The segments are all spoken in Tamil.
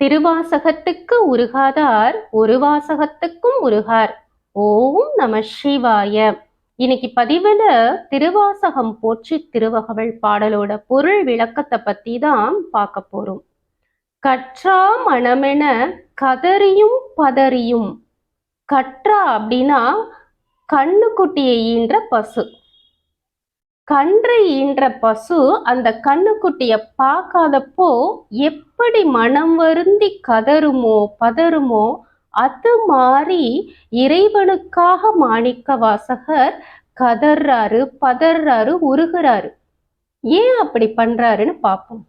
திருவாசகத்துக்கு உருகாதார் ஒரு வாசகத்துக்கும் உருகார். ஓம் நம சிவாய. இன்னைக்கு பதிவுல திருவாசகம் போற்றி திருவகவல் பாடலோட பொருள் விளக்கத்தை பத்தி தான் பார்க்க போறோம். கற்றா மனமென கதறியும் பதறியும். கற்றா அப்படின்னா கண்ணுக்குட்டியை ஈன்ற பசு. கன்றை ஈன்ற பசு அந்த கண்ணுக்குட்டிய பார்க்காதப்போ எப்படி மனம் வருந்தி கதருமோ பதறுமோ அது மாதிரி இறைவனுக்காக மாணிக்க வாசகர் கதர்றாரு பதறாரு உருகிறாரு. ஏன் அப்படி பண்றாருன்னு பார்ப்போம்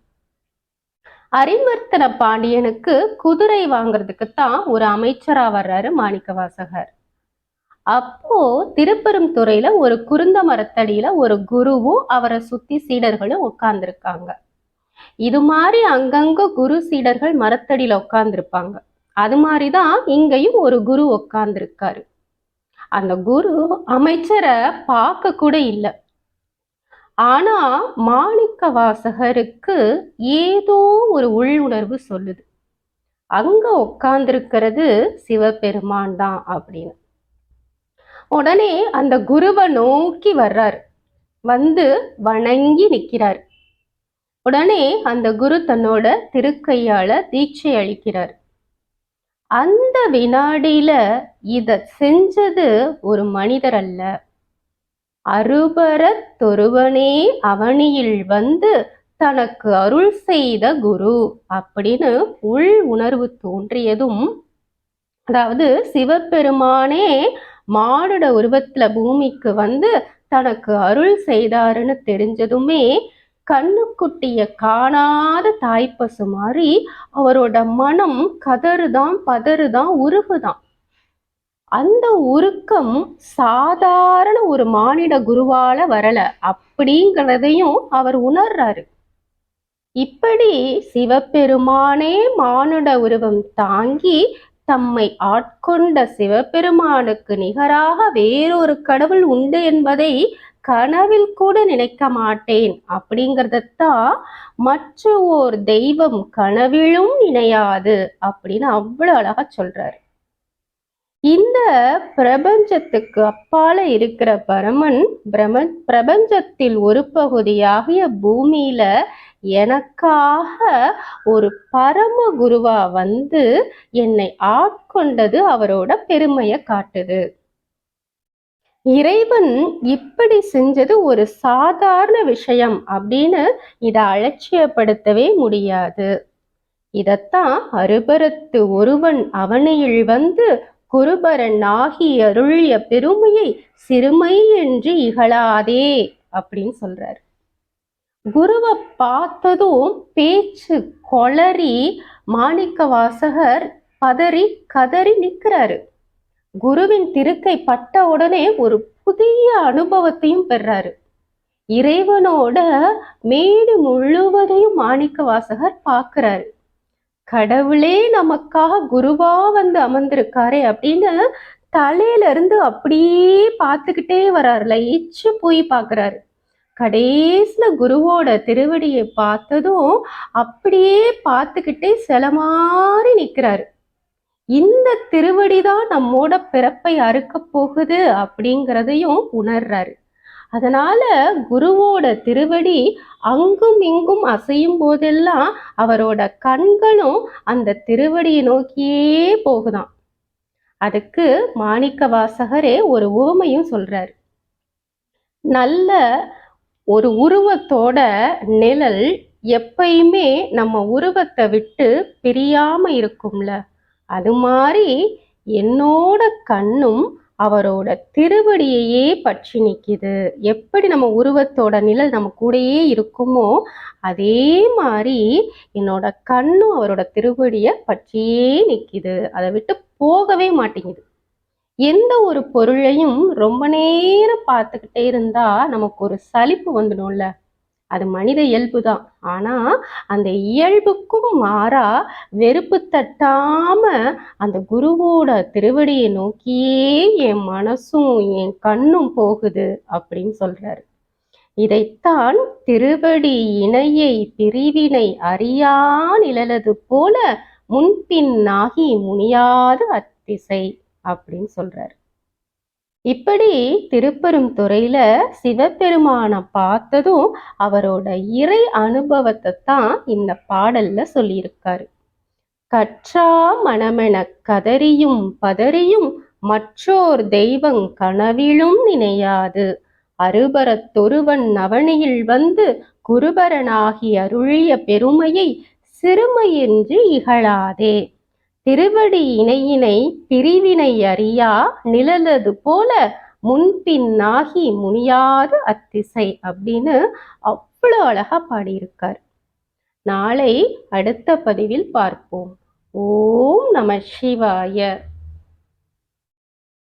அறிவர்த்தன பாண்டியனுக்கு குதிரை வாங்குறதுக்கு தான் ஒரு அமைச்சரா வர்றாரு மாணிக்க வாசகர். அப்போ திருப்பெரும் துறையில ஒரு குருந்த மரத்தடியில ஒரு குருவும் அவரை சுத்தி சீடர்களும் உட்கார்ந்துருக்காங்க. இது மாதிரி அங்கங்க குரு சீடர்கள் மரத்தடியில உட்கார்ந்துருப்பாங்க. அது மாதிரிதான் இங்கேயும் ஒரு குரு உட்கார்ந்துருக்காரு. அந்த குரு அமைச்சரை பார்க்க கூட இல்லை. ஆனா மாணிக்க வாசகருக்கு ஏதோ ஒரு உள்ளுணர்வு சொல்லுது. அங்க உட்கார்ந்திருக்கிறது சிவபெருமான் தான் அப்படின்னு. உடனே அந்த குருவை நோக்கி வர்றாரு. வந்து வணங்கி நிற்கிறார். உடனே அந்த குரு தன்னோட திருக்கையால தீட்சை அளிக்கிறார். அந்த வினாடியில இத செஞ்சது ஒரு மனிதர் அல்ல. அருபரத் தொருவனே அவனியில் வந்து தனக்கு அருள் செய்த குரு அப்படின்னு உள் உணர்வு தோன்றியதும் அதாவது சிவபெருமானே மானுட உருவத்துல பூமிக்கு வந்து தனக்கு அருள் செய்தாருன்னு தெரிஞ்சதுமே கண்ணுக்குட்டிய காணாத தாய்ப்பசு மாதிரி அவரோட மனம் கதறுதான் பதறுதான் உருகுதான். அந்த உருக்கம் சாதாரண ஒரு மானிட குருவால வரல. அப்படிங்கிறதையும் அவர் உணர்றாரு. இப்படி சிவபெருமானே மானுட உருவம் தாங்கி தம்மை ஆட்கொண்ட சிவபெருமானுக்கு நிகராக வேறொரு கடவுள் உண்டு என்பதை கனவில் கூட நினைக்க மாட்டேன். அப்படிங்கிறதத்தான் மற்ற ஓர் தெய்வம் கனவிலும் நினையாது அப்படின்னு அவ்வளவு அழகா சொல்றாரு. இந்த பிரபஞ்சத்துக்கு அப்பால இருக்கிற பரமன் பிரமன் பிரபஞ்சத்தில் ஒரு பகுதியாகிய பூமியில எனக்காக ஒரு பரம குருவா வந்து என்னை ஆட்கொண்டது அவரோட பெருமையை காட்டுது. இறைவன் இப்படி செஞ்சது ஒரு சாதாரண விஷயம் அப்படின்னு இதை அலட்சியப்படுத்தவே முடியாது. இதத்தான் அருபரத்து ஒருவன் அவனையில் வந்து குருபரன் ஆகி அருளிய பெருமையை சிறுமை என்று இகழாதே அப்படின்னு சொல்றாரு. குருவை பார்த்ததும் பேச்சு கொளறி மாணிக்க வாசகர் பதறி கதறி நிற்கிறாரு. குருவின் திருக்கை பட்ட உடனே ஒரு புதிய அனுபவத்தையும் பெறாரு. இறைவனோட மேடு முழுவதையும் மாணிக்க வாசகர் பார்க்கிறாரு. கடவுளே நமக்காக குருவா வந்து அமர்ந்திருக்காரே அப்படின்னு தலையில இருந்து அப்படியே பார்த்துக்கிட்டே வர்றாரு லயிச்சு போய் பார்க்கறாரு. கடைசியில குருவோட திருவடியை பார்த்ததும் அப்படியே பார்த்துக்கிட்டே சில மாதிரி நிற்கிறாரு இந்த திருவடி தான் நம்மோட பிறப்பை அறுக்க போகுது அப்படிங்கிறதையும் உணர்றாரு. அதனால குருவோட திருவடி அங்கும் இங்கும் அசையும் போதெல்லாம் அவரோட கண்களும் அந்த திருவடியை நோக்கியே போகுதாம். அதுக்கு மாணிக்க வாசகரே ஒரு உவமையும் சொல்றாரு. நல்ல ஒரு உருவத்தோட நிழல் எப்பயுமே நம்ம உருவத்தை விட்டு பிரியாம இருக்கும்ல. அது மாதிரி என்னோட கண்ணும் அவரோட திருவடியையே பற்றி நிற்கிது எப்படி நம்ம உருவத்தோட நிழல் நம்ம கூடயே இருக்குமோ அதே மாதிரி என்னோட கண்ணும் அவரோட திருவடியை பற்றியே நிற்கிது அதை விட்டு போகவே மாட்டேங்குது. எந்த ஒரு பொருளையும் ரொம்ப நேரம் பார்த்துக்கிட்டே இருந்தா நமக்கு ஒரு சலிப்பு வந்துடும்ல. அது மனித இயல்பு தான். ஆனா அந்த இயல்புக்கும் மாறா வெறுப்பு தட்டாம அந்த குருவோட திருவடியை நோக்கியே என் மனசும் என் கண்ணும் போகுது அப்படின்னு சொல்றாரு. இதைத்தான் திருவடி இணையை பிரிவினை அறியா நிழலது போல முன்பின்னாகி முனியாது அத்திசை. அப்படின்னு சொல்றாரு. இப்படி திருப்பெரும் துறையில சிவபெருமானை பார்த்ததும் அவரோட இறை அனுபவத்தை தான் இந்த பாடல்ல சொல்லியிருக்காரு. கற்றா மனமென கதறியும் பதறியும் மற்றோர் தெய்வங் கனவிலும் நினையாது. அருபரத்தொருவன் நவனியில் வந்து குருபரனாகி அருளிய பெருமையை சிறுமையின்றி இகழாதே. திருவடி இணையினை பிரிவினை அறியா நிழலது போல முன்பின்னாகி முனியாது அத்திசை அப்படின்னு அவ்வளோ அழகா பாடியிருக்கார். நாளை அடுத்த பதிவில் பார்ப்போம். ஓம் நம சிவாய.